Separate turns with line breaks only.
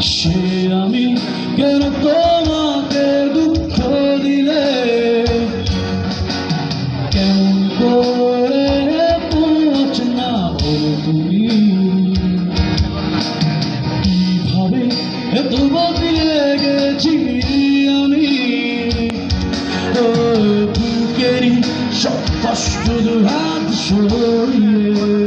সে আমি কেন তোমাকে দুঃখ দিলে? কেমন করে পৌঁছনা বলো তুমি? কীভাবে এত বদলে গেছি আমি? ও বুকেরই সব কষ্ট দুহাত সরিয়ে